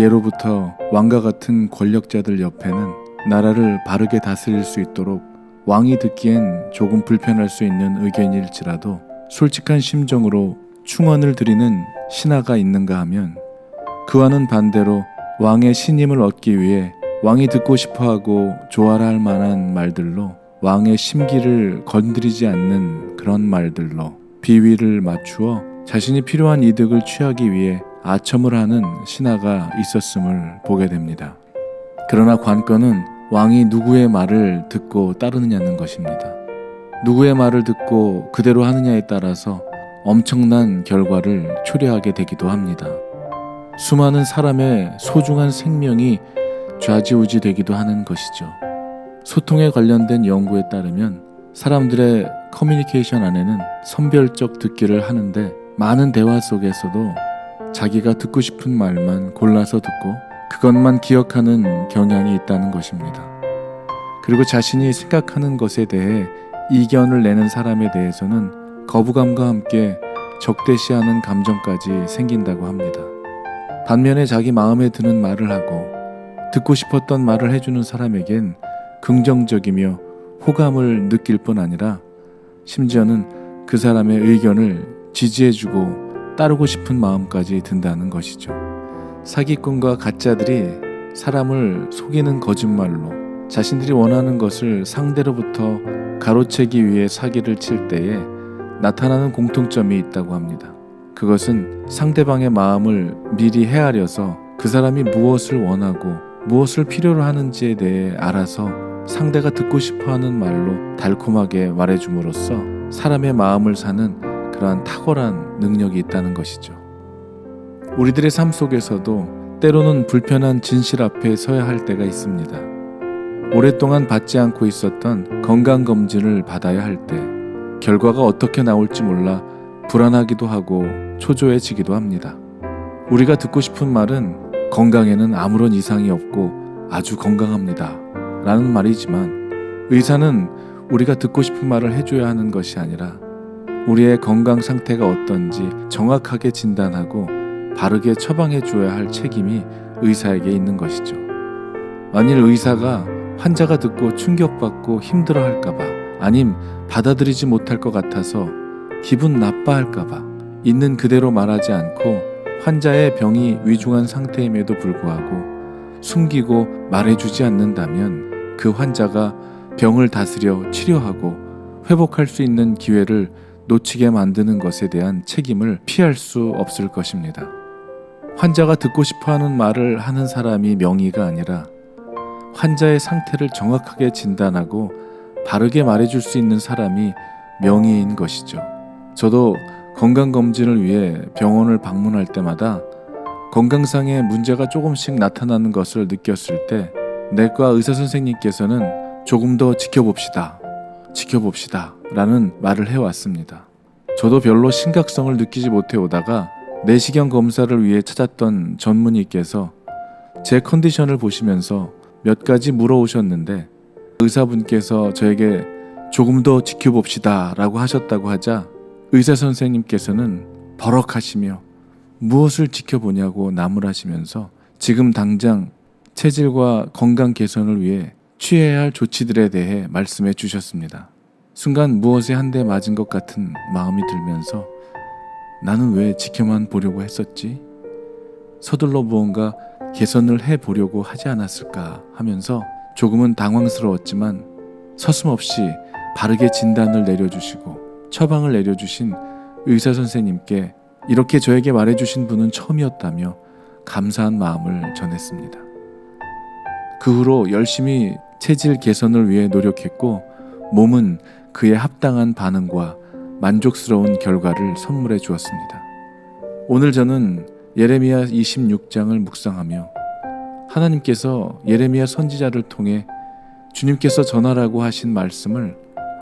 예로부터 왕과 같은 권력자들 옆에는 나라를 바르게 다스릴 수 있도록 왕이 듣기엔 조금 불편할 수 있는 의견일지라도 솔직한 심정으로 충언을 드리는 신하가 있는가 하면 그와는 반대로 왕의 신임을 얻기 위해 왕이 듣고 싶어 하고 좋아라 할 만한 말들로 왕의 심기를 건드리지 않는 그런 말들로 비위를 맞추어 자신이 필요한 이득을 취하기 위해 아첨을 하는 신하가 있었음을 보게 됩니다. 그러나 관건은 왕이 누구의 말을 듣고 따르느냐는 것입니다. 누구의 말을 듣고 그대로 하느냐에 따라서 엄청난 결과를 초래하게 되기도 합니다. 수많은 사람의 소중한 생명이 좌지우지 되기도 하는 것이죠. 소통에 관련된 연구에 따르면 사람들의 커뮤니케이션 안에는 선별적 듣기를 하는데 많은 대화 속에서도 자기가 듣고 싶은 말만 골라서 듣고 그것만 기억하는 경향이 있다는 것입니다. 그리고 자신이 생각하는 것에 대해 이견을 내는 사람에 대해서는 거부감과 함께 적대시하는 감정까지 생긴다고 합니다. 반면에 자기 마음에 드는 말을 하고 듣고 싶었던 말을 해주는 사람에겐 긍정적이며 호감을 느낄 뿐 아니라 심지어는 그 사람의 의견을 지지해주고 따르고 싶은 마음까지 든다는 것이죠. 사기꾼과 가짜들이 사람을 속이는 거짓말로 자신들이 원하는 것을 상대로부터 가로채기 위해 사기를 칠 때에 나타나는 공통점이 있다고 합니다. 그것은 상대방의 마음을 미리 헤아려서 그 사람이 무엇을 원하고 무엇을 필요로 하는지에 대해 알아서 상대가 듣고 싶어 하는 말로 달콤하게 말해줌으로써 사람의 마음을 사는 그러한 탁월한 능력이 있다는 것이죠. 우리들의 삶 속에서도 때로는 불편한 진실 앞에 서야 할 때가 있습니다. 오랫동안 받지 않고 있었던 건강검진을 받아야 할 때, 결과가 어떻게 나올지 몰라 불안하기도 하고 초조해지기도 합니다. 우리가 듣고 싶은 말은 건강에는 아무런 이상이 없고 아주 건강합니다. 라는 말이지만 의사는 우리가 듣고 싶은 말을 해줘야 하는 것이 아니라 우리의 건강 상태가 어떤지 정확하게 진단하고 바르게 처방해 주어야 할 책임이 의사에게 있는 것이죠. 만일 의사가 환자가 듣고 충격받고 힘들어 할까봐 아님 받아들이지 못할 것 같아서 기분 나빠할까봐 있는 그대로 말하지 않고 환자의 병이 위중한 상태임에도 불구하고 숨기고 말해주지 않는다면 그 환자가 병을 다스려 치료하고 회복할 수 있는 기회를 놓치게 만드는 것에 대한 책임을 피할 수 없을 것입니다. 환자가 듣고 싶어 하는 말을 하는 사람이 명의가 아니라 환자의 상태를 정확하게 진단하고 바르게 말해줄 수 있는 사람이 명의인 것이죠. 저도 건강검진을 위해 병원을 방문할 때마다 건강상의 문제가 조금씩 나타나는 것을 느꼈을 때 내과 의사 선생님께서는 조금 더 지켜봅시다. 지켜봅시다. 라는 말을 해왔습니다. 저도 별로 심각성을 느끼지 못해 오다가 내시경 검사를 위해 찾았던 전문의께서 제 컨디션을 보시면서 몇 가지 물어오셨는데 의사분께서 저에게 조금 더 지켜봅시다 라고 하셨다고 하자 의사 선생님께서는 버럭하시며 무엇을 지켜보냐고 나무라시면서 지금 당장 체질과 건강 개선을 위해 취해야 할 조치들에 대해 말씀해 주셨습니다. 순간 무엇에 한 대 맞은 것 같은 마음이 들면서 나는 왜 지켜만 보려고 했었지? 서둘러 무언가 개선을 해 보려고 하지 않았을까 하면서 조금은 당황스러웠지만 서슴없이 바르게 진단을 내려주시고 처방을 내려주신 의사 선생님께 이렇게 저에게 말해주신 분은 처음이었다며 감사한 마음을 전했습니다. 그 후로 열심히 체질 개선을 위해 노력했고 몸은 그에 합당한 반응과 만족스러운 결과를 선물해 주었습니다. 오늘 저는 예레미야 26장을 묵상하며 하나님께서 예레미야 선지자를 통해 주님께서 전하라고 하신 말씀을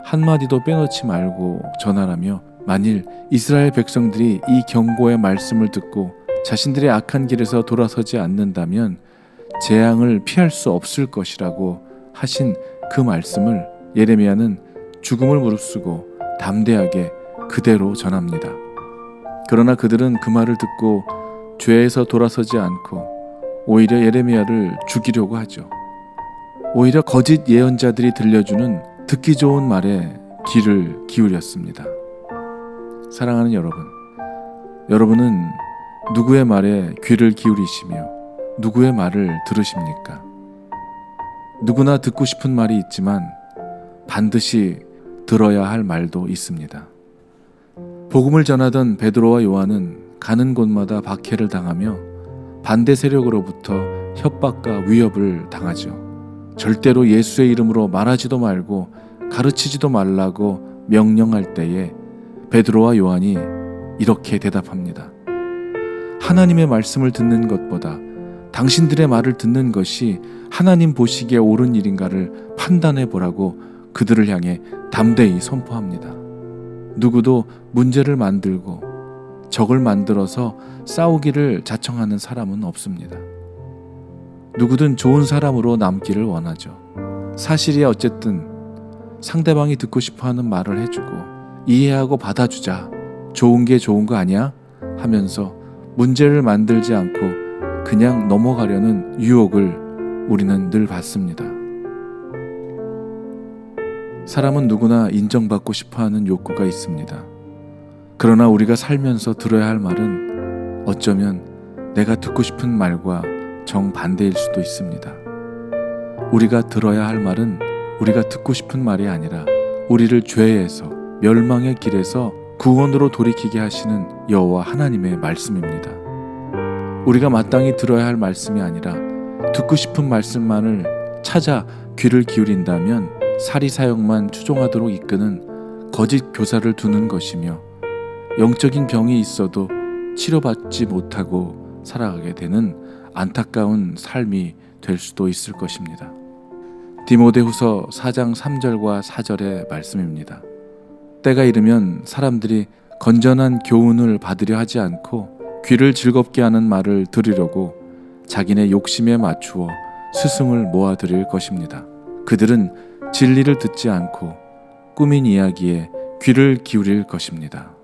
한마디도 빼놓지 말고 전하라며 만일 이스라엘 백성들이 이 경고의 말씀을 듣고 자신들의 악한 길에서 돌아서지 않는다면 재앙을 피할 수 없을 것이라고 하신 그 말씀을 예레미야는 죽음을 무릅쓰고 담대하게 그대로 전합니다. 그러나 그들은 그 말을 듣고 죄에서 돌아서지 않고 오히려 예레미야를 죽이려고 하죠. 오히려 거짓 예언자들이 들려주는 듣기 좋은 말에 귀를 기울였습니다. 사랑하는 여러분, 여러분은 누구의 말에 귀를 기울이시며 누구의 말을 들으십니까? 누구나 듣고 싶은 말이 있지만 반드시 들어야 할 말도 있습니다. 복음을 전하던 베드로와 요한은 가는 곳마다 박해를 당하며 반대 세력으로부터 협박과 위협을 당하죠. 절대로 예수의 이름으로 말하지도 말고 가르치지도 말라고 명령할 때에 베드로와 요한이 이렇게 대답합니다. 하나님의 말씀을 듣는 것보다 당신들의 말을 듣는 것이 하나님 보시기에 옳은 일인가를 판단해 보라고 그들을 향해 담대히 선포합니다. 누구도 문제를 만들고 적을 만들어서 싸우기를 자청하는 사람은 없습니다. 누구든 좋은 사람으로 남기를 원하죠. 사실이 어쨌든 상대방이 듣고 싶어 하는 말을 해주고 이해하고 받아주자. 좋은 게 좋은 거 아니야? 하면서 문제를 만들지 않고 그냥 넘어가려는 유혹을 우리는 늘 받습니다. 사람은 누구나 인정받고 싶어 하는 욕구가 있습니다. 그러나 우리가 살면서 들어야 할 말은 어쩌면 내가 듣고 싶은 말과 정반대일 수도 있습니다. 우리가 들어야 할 말은 우리가 듣고 싶은 말이 아니라 우리를 죄에서 멸망의 길에서 구원으로 돌이키게 하시는 여호와 하나님의 말씀입니다. 우리가 마땅히 들어야 할 말씀이 아니라 듣고 싶은 말씀만을 찾아 귀를 기울인다면 사리 사역만 추종하도록 이끄는 거짓 교사를 두는 것이며 영적인 병이 있어도 치료받지 못하고 살아가게 되는 안타까운 삶이 될 수도 있을 것입니다. 디모데후서 4장 3절과 4절의 말씀입니다. 때가 이르면 사람들이 건전한 교훈을 받으려 하지 않고 귀를 즐겁게 하는 말을 들으려고 자기네 욕심에 맞추어 스승을 모아들일 것입니다. 그들은 진리를 듣지 않고 꾸민 이야기에 귀를 기울일 것입니다.